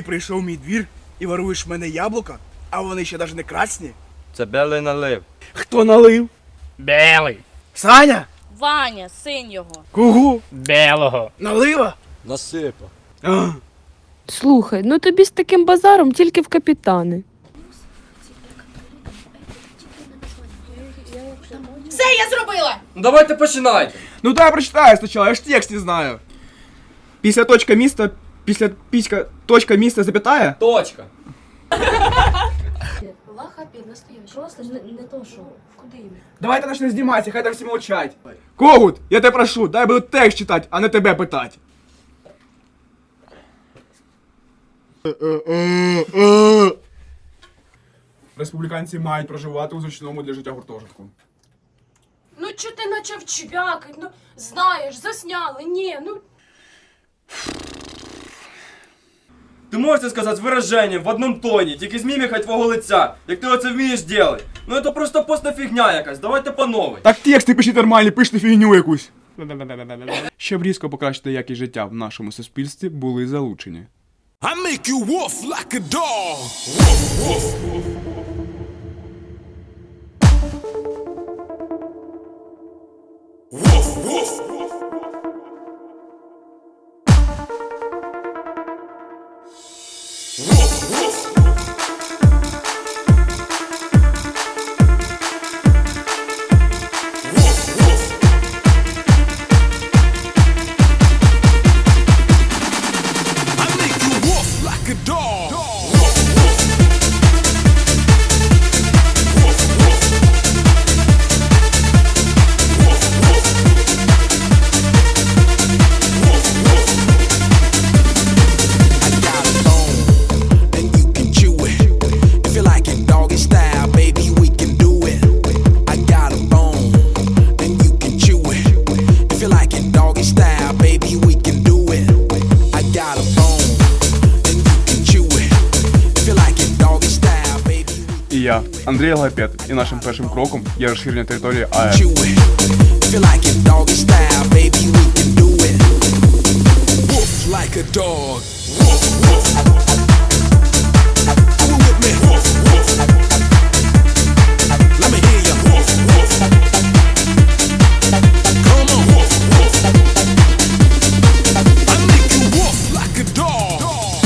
Ти прийшов в мій двір і воруєш в мене яблука, а вони ще навіть не красні. Це белий налив. Хто налив? Белий. Саня? Ваня, син його. Кого? Белого. Налива? Насипа. А, Слухай, ну тобі з таким базаром тільки в капітани. Все я зробила! Ну давайте починайте. Ну дай прочитаю спочатку, я ж текст не знаю. Після точка міста, після піська, точка міста запятая. Точка. Лаха під настоящий. Просто не, не то, що. Куди їм? Давайте почнемо зніматися, хай там всі мовчать. Когут, я тебе прошу, дай буду текст читати, а не тебе питати. Республіканці мають проживати у зручному для життя гуртожитку. Ну чо ти почав чвякать? Ну знаєш, засняли. Ні, ну Сказати з вираженням в одному тоні, тільки з мімікой твого лиця, як ти оце вмієш робити. Ну це просто постна фігня якась, давайте по новій. Так тексти пишіть нормальні, пишіть фігню якусь. Щоб різко покращити якість життя в нашому суспільстві, були залучені. I make you woof like a dog. Woof, woof. Woof, woof. Woof, Я, Андрій Лапет, і нашим першим кроком є розширення території АЕС. like a dog. Woof, woof. Woof, woof.